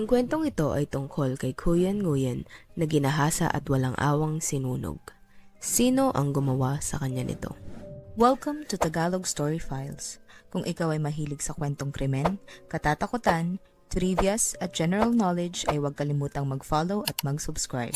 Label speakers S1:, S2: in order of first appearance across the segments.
S1: Ang kwentong ito ay tungkol kay Kuyan Nguyen na ginahasa at walang awang sinunog. Sino ang gumawa sa kanya nito?
S2: Welcome to Tagalog Story Files. Kung ikaw ay mahilig sa kwentong krimen, katatakutan, trivias at general knowledge ay huwag kalimutang mag-follow at mag-subscribe.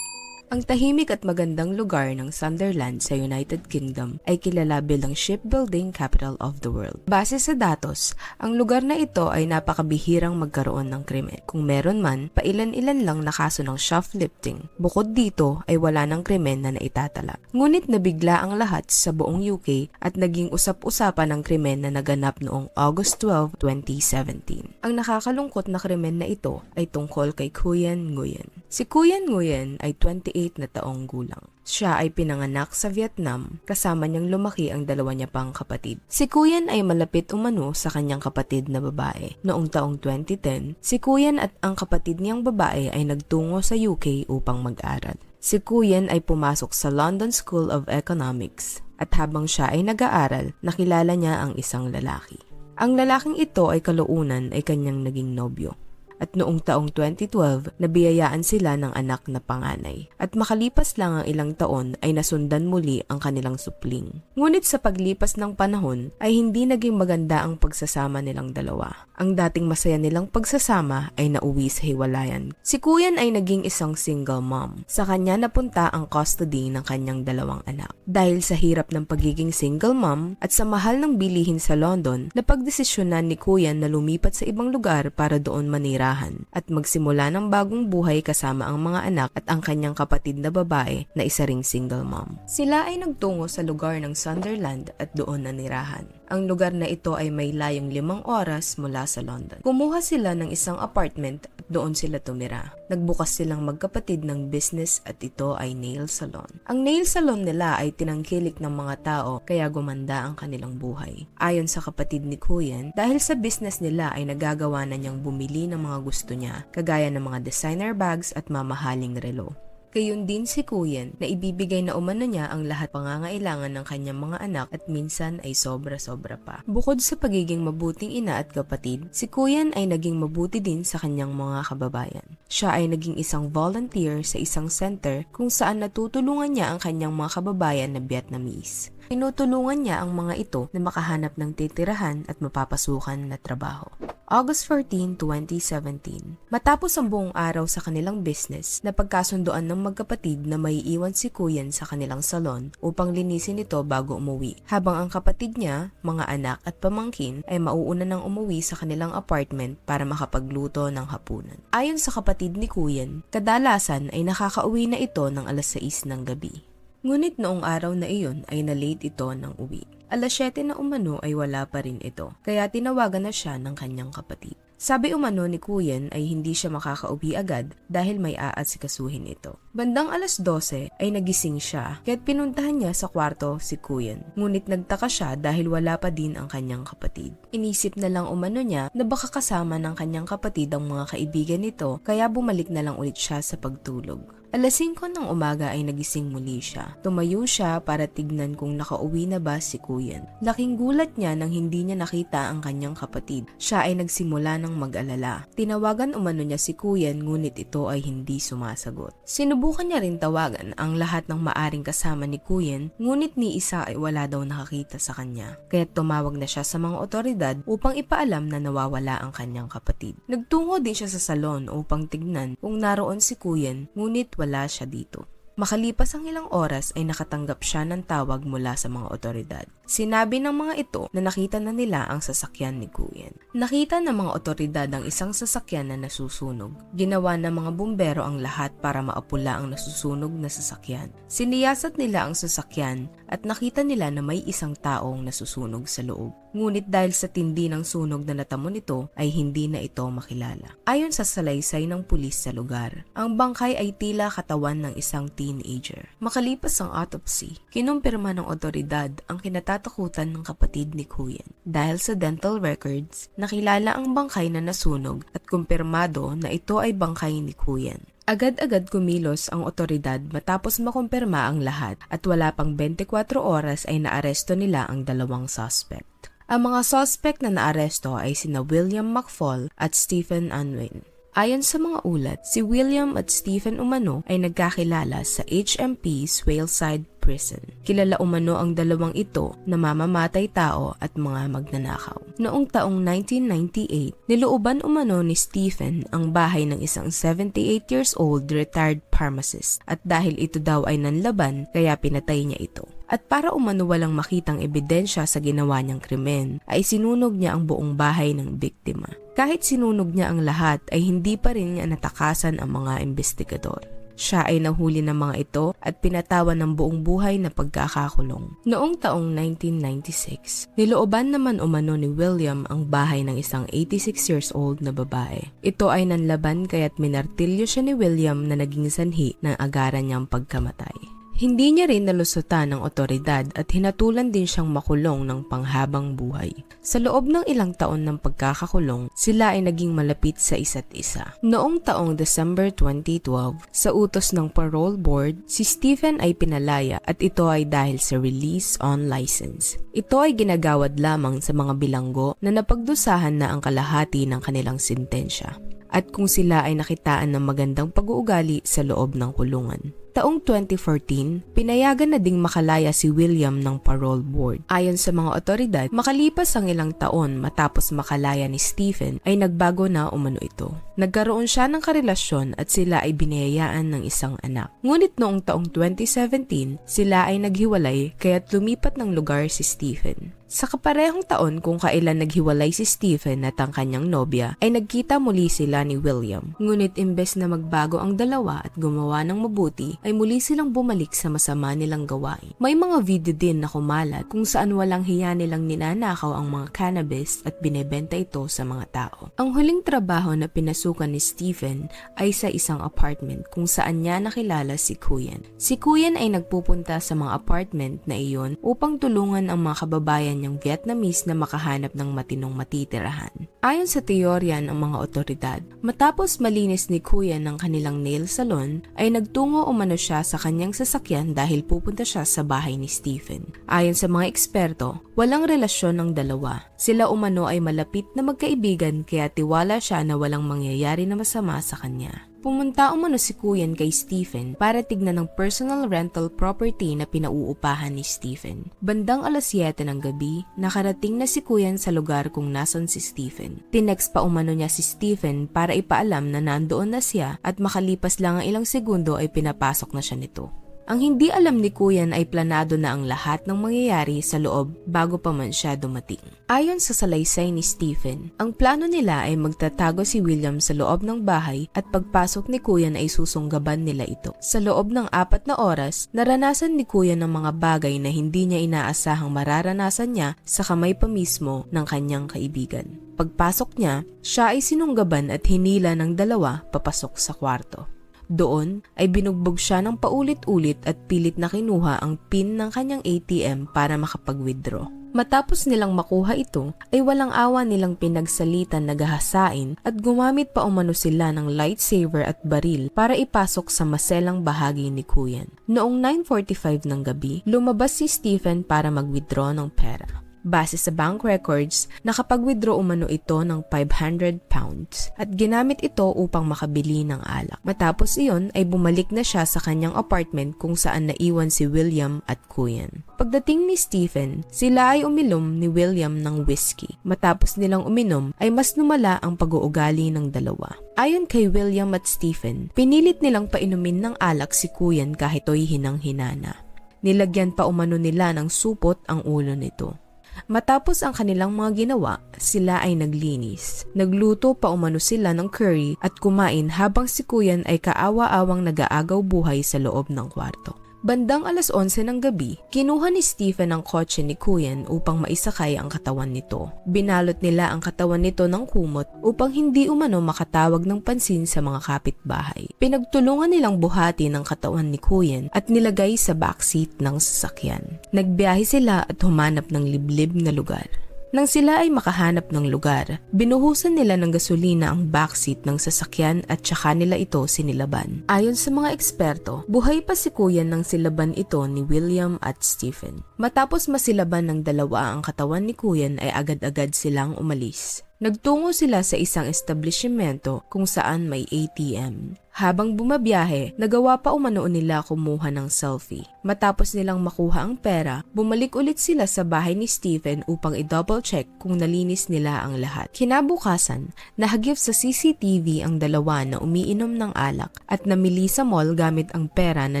S1: Ang tahimik at magandang lugar ng Sunderland sa United Kingdom ay kilala bilang shipbuilding capital of the world. Base sa datos, ang lugar na ito ay napakabihirang magkaroon ng krimen. Kung meron man, pailan-ilan lang na kaso ng shoplifting. Bukod dito ay wala ng krimen na naitatala. Ngunit nabigla ang lahat sa buong UK at naging usap-usapan ng krimen na naganap noong August 12, 2017. Ang nakakalungkot na krimen na ito ay tungkol kay Kuyan Nguyen. Si Kuyan Nguyen ay 28 na taong gulang. Siya ay pinanganak sa Vietnam, kasama niyang lumaki ang dalawa niya pang kapatid. Si Kuyan ay malapit umano sa kanyang kapatid na babae. Noong taong 2010, si Kuyan at ang kapatid niyang babae ay nagtungo sa UK upang mag-aral. Si Kuyan ay pumasok sa London School of Economics at habang siya ay nag-aaral, nakilala niya ang isang lalaki. Ang lalaking ito ay kaluunan ay kanyang naging nobyo at noong taong 2012 nabiyayaan sila ng anak na panganay. At makalipas lang ang ilang taon ay nasundan muli ang kanilang supling. Ngunit sa paglipas ng panahon ay hindi naging maganda ang pagsasama nilang dalawa. Ang dating masaya nilang pagsasama ay nauwi sa hiwalayan. Si Kuyan ay naging isang single mom. Sa kanya napunta ang custody ng kanyang dalawang anak. Dahil sa hirap ng pagiging single mom at sa mahal ng bilihin sa London, napagdesisyonan ni Kuyan na lumipat sa ibang lugar para doon manira at magsimula ng bagong buhay kasama ang mga anak at ang kanyang kapatid na babae na isa ring single mom. Sila ay nagtungo sa lugar ng Sunderland at doon nanirahan. Ang lugar na ito ay may layong limang oras mula sa London. Kumuha sila ng isang apartment at doon sila tumira. Nagbukas silang magkapatid ng business at ito ay nail salon. Ang nail salon nila ay tinangkilik ng mga tao kaya gumanda ang kanilang buhay. Ayon sa kapatid ni Kuyan, dahil sa business nila ay nagagawa na niyang bumili ng mga gusto niya, kagaya ng mga designer bags at mamahaling relo. Gayon din si Kuyan na ibibigay na umano niya ang lahat pangangailangan ng kanyang mga anak at minsan ay sobra-sobra pa. Bukod sa pagiging mabuting ina at kapatid, si Kuyan ay naging mabuti din sa kanyang mga kababayan. Siya ay naging isang volunteer sa isang center kung saan natutulungan niya ang kanyang mga kababayan na Vietnamese. Tinutulungan niya ang mga ito na makahanap ng titirahan at mapapasukan na trabaho. August 14, 2017. Matapos ang buong araw sa kanilang business, napagkasundoan ng magkapatid na may iwan si Kuyan sa kanilang salon upang linisin ito bago umuwi. Habang ang kapatid niya, mga anak at pamangkin ay mauuna ng umuwi sa kanilang apartment para makapagluto ng hapunan. Ayon sa kapatid ni Kuyan, kadalasan ay nakakauwi na ito ng alas 6 ng gabi. Ngunit noong araw na iyon ay na-late ito ng uwi. Alas 7 na umano ay wala pa rin ito, kaya tinawagan na siya ng kanyang kapatid. Sabi umano ni Kuyen ay hindi siya makakauwi agad dahil may aasikasuhin ito. Bandang alas 12 ay nagising siya kaya't pinuntahan niya sa kwarto si Kuyen. Ngunit nagtaka siya dahil wala pa din ang kanyang kapatid. Inisip na lang umano niya na baka kasama ng kanyang kapatid ang mga kaibigan nito kaya bumalik na lang ulit siya sa pagtulog. Alas 5 ng umaga ay nagising muli siya. Tumayo siya para tignan kung nakauwi na ba si Kuyan. Laking gulat niya nang hindi niya nakita ang kanyang kapatid. Siya ay nagsimula ng mag-alala. Tinawagan umano niya si Kuyan ngunit ito ay hindi sumasagot. Sinubukan niya rin tawagan ang lahat ng maaring kasama ni Kuyan ngunit ni isa ay wala daw nakakita sa kanya. Kaya tumawag na siya sa mga otoridad upang ipaalam na nawawala ang kanyang kapatid. Nagtungo din siya sa salon upang tignan kung naroon si Kuyan ngunit wala siya dito. Makalipas ang ilang oras ay nakatanggap siya ng tawag mula sa mga otoridad. Sinabi ng mga ito na nakita na nila ang sasakyan ni Kuyen. Nakita ng mga otoridad ang isang sasakyan na nasusunog. Ginawa ng mga bumbero ang lahat para maapula ang nasusunog na sasakyan. Siniyasat nila ang sasakyan at nakita nila na may isang taong nasusunog sa loob. Ngunit dahil sa tindi ng sunog na natamo nito ay hindi na ito makilala. Ayon sa salaysay ng pulis sa lugar, ang bangkay ay tila katawan ng isang teenager. Makalipas ang autopsy, kinumpirma ng otoridad ang kinatatakutan ng kapatid ni Kuyen. Dahil sa dental records, nakilala ang bangkay na nasunog at kumpirmado na ito ay bangkay ni Kuyen. Agad-agad kumilos ang otoridad matapos makumpirma ang lahat at wala pang 24 oras ay naaresto nila ang dalawang suspect. Ang mga suspect na naaresto ay sina William McFall at Stephen Unwin. Ayon sa mga ulat, si William at Stephen Umano ay nagkakilala sa HMP Swaleside Prison. Kilala umano ang dalawang ito na mamamatay tao at mga magnanakaw. Noong taong 1998, nilooban umano ni Stephen ang bahay ng isang 78 years old retired pharmacist at dahil ito daw ay nanlaban kaya pinatay niya ito. At para umano walang makitang ebidensya sa ginawa niyang krimen, ay sinunog niya ang buong bahay ng biktima. Kahit sinunog niya ang lahat ay hindi pa rin niya natakasan ang mga investigador. Siya ay nahuli ng mga ito at pinatawan ng buong buhay na pagkakakulong. Noong taong 1996, nilooban naman umano ni William ang bahay ng isang 86 years old na babae. Ito ay nanlaban kaya't minartilyo siya ni William na naging sanhi ng agaran niyang pagkamatay. Hindi niya rin nalusutan ng otoridad at hinatulan din siyang makulong ng panghabang buhay. Sa loob ng ilang taon ng pagkakakulong, sila ay naging malapit sa isa't isa. Noong taong December 2012, sa utos ng parole board, si Stephen ay pinalaya at ito ay dahil sa release on license. Ito ay ginagawad lamang sa mga bilanggo na napagdusahan na ang kalahati ng kanilang sintensya at kung sila ay nakitaan ng magandang pag-uugali sa loob ng kulungan. Taong 2014, pinayagan na ding makalaya si William ng parole board. Ayon sa mga otoridad, makalipas ang ilang taon matapos makalaya ni Stephen ay nagbago na umano ito. Nagkaroon siya ng karelasyon at sila ay binayayaan ng isang anak. Ngunit noong taong 2017, sila ay naghiwalay kaya't lumipat ng lugar si Stephen. Sa kaparehong taon kung kailan naghiwalay si Stephen at ang kanyang nobya, ay nagkita muli sila ni William. Ngunit imbes na magbago ang dalawa at gumawa ng mabuti, ay muli silang bumalik sa masama nilang gawain. May mga video din na kumalat kung saan walang hiya nilang ninanakaw ang mga cannabis at binebenta ito sa mga tao. Ang huling trabaho na pinasukan ni Stephen ay sa isang apartment kung saan niya nakilala si Kuyan. Si Kuyan ay nagpupunta sa mga apartment na iyon upang tulungan ang mga kababayan niyang Vietnamese na makahanap ng matinong matitirahan. Ayon sa teorya ng mga otoridad, matapos malinis ni Kuya ng kanilang nail salon, ay nagtungo umano siya sa kanyang sasakyan dahil pupunta siya sa bahay ni Stephen. Ayon sa mga eksperto, walang relasyon ng dalawa. Sila umano ay malapit na magkaibigan kaya tiwala siya na walang mangyayari na masama sa kanya. Pumunta umano si Kuyan kay Stephen para tignan ng personal rental property na pinauupahan ni Stephen. Bandang alas 7 ng gabi, nakarating na si Kuyan sa lugar kung nasan si Stephen. Tinext pa umano niya si Stephen para ipaalam na nandoon na siya at makalipas lang ang ilang segundo ay pinapasok na siya nito. Ang hindi alam ni Kuyan ay planado na ang lahat ng mangyayari sa loob bago pa man siya dumating. Ayon sa salaysay ni Stephen, ang plano nila ay magtatago si William sa loob ng bahay at pagpasok ni Kuyan ay susunggaban nila ito. Sa loob ng apat na oras, naranasan ni Kuyan ng mga bagay na hindi niya inaasahang mararanasan niya sa kamay pa mismo ng kanyang kaibigan. Pagpasok niya, siya ay sinunggaban at hinila ng dalawa papasok sa kwarto. Doon ay binugbog siya ng paulit-ulit at pilit na kinuha ang pin ng kanyang ATM para makapag-withdraw. Matapos nilang makuha ito, ay walang awa nilang pinagsalitan na gahasain at gumamit pa umano sila ng lightsaber at baril para ipasok sa maselang bahagi ni Kuyan. Noong 9.45 ng gabi, lumabas si Stephen para mag-withdraw ng pera. Base sa bank records, nakapag-withdraw umano ito ng 500 pounds at ginamit ito upang makabili ng alak. Matapos iyon ay bumalik na siya sa kanyang apartment kung saan naiwan si William at Kuyan. Pagdating ni Stephen, sila ay uminom ni William ng whiskey. Matapos nilang uminom ay mas lumala ang pag-uugali ng dalawa. Ayon kay William at Stephen, pinilit nilang painumin ng alak si Kuyan kahit to'y hinang-hinana. Nilagyan pa umano nila ng supot ang ulo nito. Matapos ang kanilang mga ginawa, sila ay naglinis. Nagluto pa umano sila ng curry at kumain habang si Kuyan ay kaawa-awang nag-aagaw buhay sa loob ng kwarto. Bandang alas 11 ng gabi, kinuha ni Stephen ang kotse ni Kuyan upang maisakay ang katawan nito. Binalot nila ang katawan nito ng kumot upang hindi umano makatawag ng pansin sa mga kapitbahay. Pinagtulungan nilang buhati ng katawan ni Kuyan at nilagay sa backseat ng sasakyan. Nagbiyahe sila at humanap ng liblib na lugar. Nang sila ay makahanap ng lugar, binuhusan nila ng gasolina ang backseat ng sasakyan at saka nila ito sinilaban. Ayon sa mga eksperto, buhay pa si Kuyan nang silaban ito ni William at Stephen. Matapos masilaban ng dalawa ang katawan ni Kuyan ay agad-agad silang umalis. Nagtungo sila sa isang establishmento kung saan may ATM. Habang bumabiyahe, nagawa pa umano nila kumuha ng selfie. Matapos nilang makuha ang pera, bumalik ulit sila sa bahay ni Stephen upang i-double check kung nalinis nila ang lahat. Kinabukasan, nahagip sa CCTV ang dalawa na umiinom ng alak at namili sa mall gamit ang pera na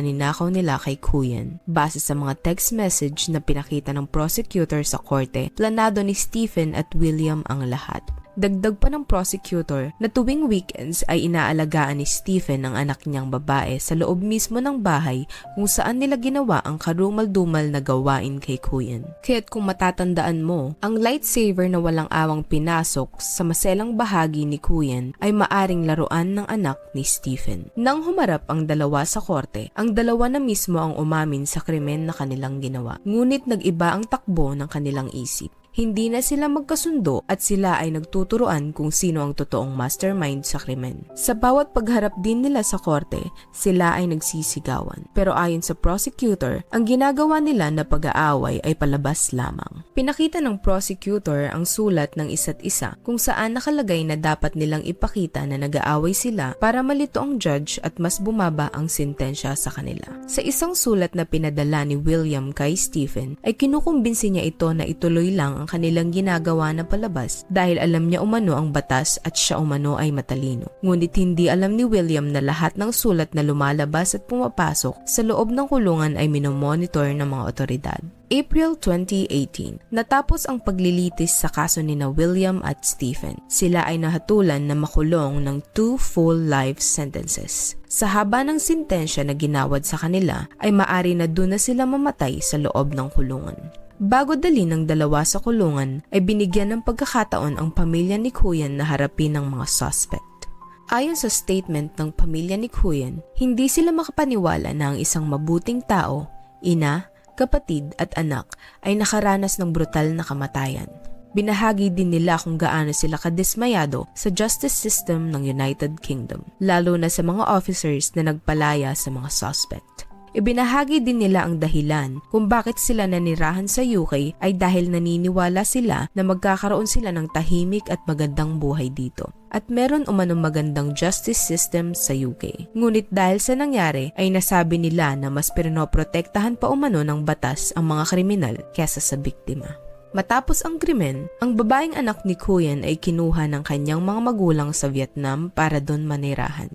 S1: ninakaw nila kay Kuyen. Base sa mga text message na pinakita ng prosecutor sa korte, planado ni Stephen at William ang lahat. Dagdag pa ng prosecutor na tuwing weekends ay inaalagaan ni Stephen ang anak niyang babae sa loob mismo ng bahay kung saan nila ginawa ang karumal-dumal na gawain kay Kuyen. Kaya't kung matatandaan mo, ang lightsaber na walang awang pinasok sa maselang bahagi ni Kuyen ay maaring laruan ng anak ni Stephen. Nang humarap ang dalawa sa korte, ang dalawa na mismo ang umamin sa krimen na kanilang ginawa. Ngunit nag-iba ang takbo ng kanilang isip. Hindi na sila magkasundo at sila ay nagtuturoan kung sino ang totoong mastermind sa krimen. Sa bawat pagharap din nila sa korte, sila ay nagsisigawan. Pero ayon sa prosecutor, ang ginagawa nila na pag-aaway ay palabas lamang. Pinakita ng prosecutor ang sulat ng isa't isa kung saan nakalagay na dapat nilang ipakita na nag-aaway sila para malito ang judge at mas bumaba ang sentensya sa kanila. Sa isang sulat na pinadala ni William kay Stephen ay kinukumbinsi niya ito na ituloy lang ang kanilang ginagawa na palabas dahil alam niya umano ang batas at siya umano ay matalino. Ngunit hindi alam ni William na lahat ng sulat na lumalabas at pumapasok sa loob ng kulungan ay minomonitor ng mga otoridad. April 2018, natapos ang paglilitis sa kaso ni na William at Stephen. Sila ay nahatulan na makulong ng two full life sentences. Sa haba ng sintensya na ginawad sa kanila, ay maari na doon na sila mamatay sa loob ng kulungan. Bago dali ng dalawa sa kulungan, ay binigyan ng pagkakataon ang pamilya ni Kuyan na harapin ng mga suspect. Ayon sa statement ng pamilya ni Kuyan, hindi sila makapaniwala na ang isang mabuting tao, ina, kapatid at anak ay nakaranas ng brutal na kamatayan. Binahagi din nila kung gaano sila kadismayado sa justice system ng United Kingdom, lalo na sa mga officers na nagpalaya sa mga suspect. Ibinahagi din nila ang dahilan kung bakit sila nanirahan sa UK ay dahil naniniwala sila na magkakaroon sila ng tahimik at magandang buhay dito. At meron umanong magandang justice system sa UK. Ngunit dahil sa nangyari ay nasabi nila na mas pinoprotektahan pa umano ng batas ang mga kriminal kesa sa biktima. Matapos ang krimen, ang babaeng anak ni Kuyen ay kinuha ng kanyang mga magulang sa Vietnam para doon manirahan,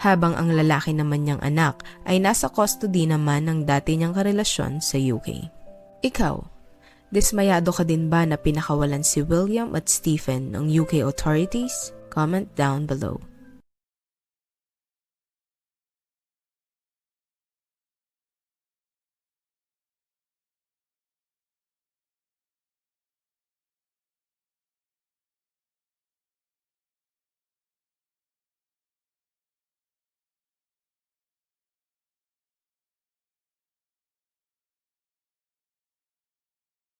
S1: habang ang lalaki naman niyang anak ay nasa custody naman ng dati niyang karelasyon sa UK. Ikaw, dismayado ka din ba na pinakawalan si William at Stephen ng UK authorities? Comment down below.